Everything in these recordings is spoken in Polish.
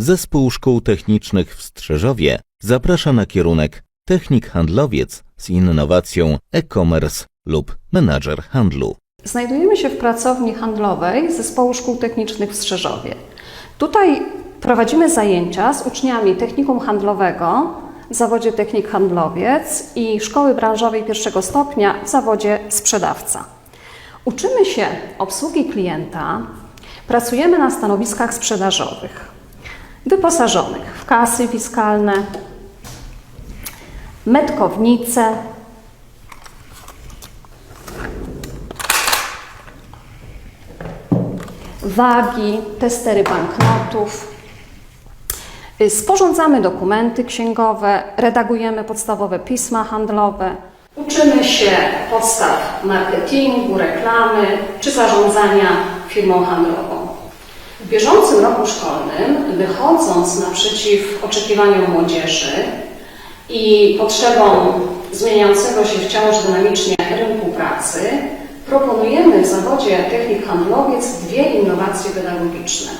Zespół Szkół Technicznych w Strzeżowie zaprasza na kierunek Technik Handlowiec z innowacją e-commerce lub menadżer handlu. Znajdujemy się w pracowni handlowej Zespołu Szkół Technicznych w Strzeżowie. Tutaj prowadzimy zajęcia z uczniami technikum handlowego w zawodzie technik handlowiec i szkoły branżowej pierwszego stopnia w zawodzie sprzedawca. Uczymy się obsługi klienta, pracujemy na stanowiskach sprzedażowych, wyposażonych w kasy fiskalne, metkownice, wagi, testery banknotów. Y, Sporządzamy dokumenty księgowe, redagujemy podstawowe pisma handlowe. Uczymy się podstaw marketingu, reklamy czy zarządzania firmą handlową. W bieżącym roku szkolnym, wychodząc naprzeciw oczekiwaniom młodzieży i potrzebom zmieniającego się wciąż dynamicznie rynku pracy, proponujemy w zawodzie technik handlowiec dwie innowacje pedagogiczne.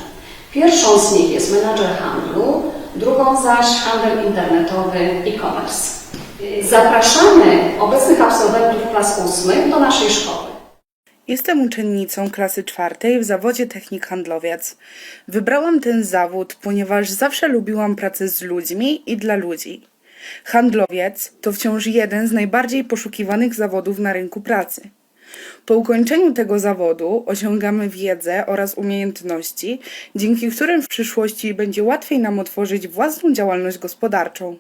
Pierwszą z nich jest menadżer handlu, drugą zaś handel internetowy e-commerce. Zapraszamy obecnych absolwentów klas ósmych do naszej szkoły. Jestem uczennicą klasy czwartej w zawodzie technik handlowiec. Wybrałam ten zawód, ponieważ zawsze lubiłam pracę z ludźmi i dla ludzi. Handlowiec to wciąż jeden z najbardziej poszukiwanych zawodów na rynku pracy. Po ukończeniu tego zawodu osiągamy wiedzę oraz umiejętności, dzięki którym w przyszłości będzie łatwiej nam otworzyć własną działalność gospodarczą.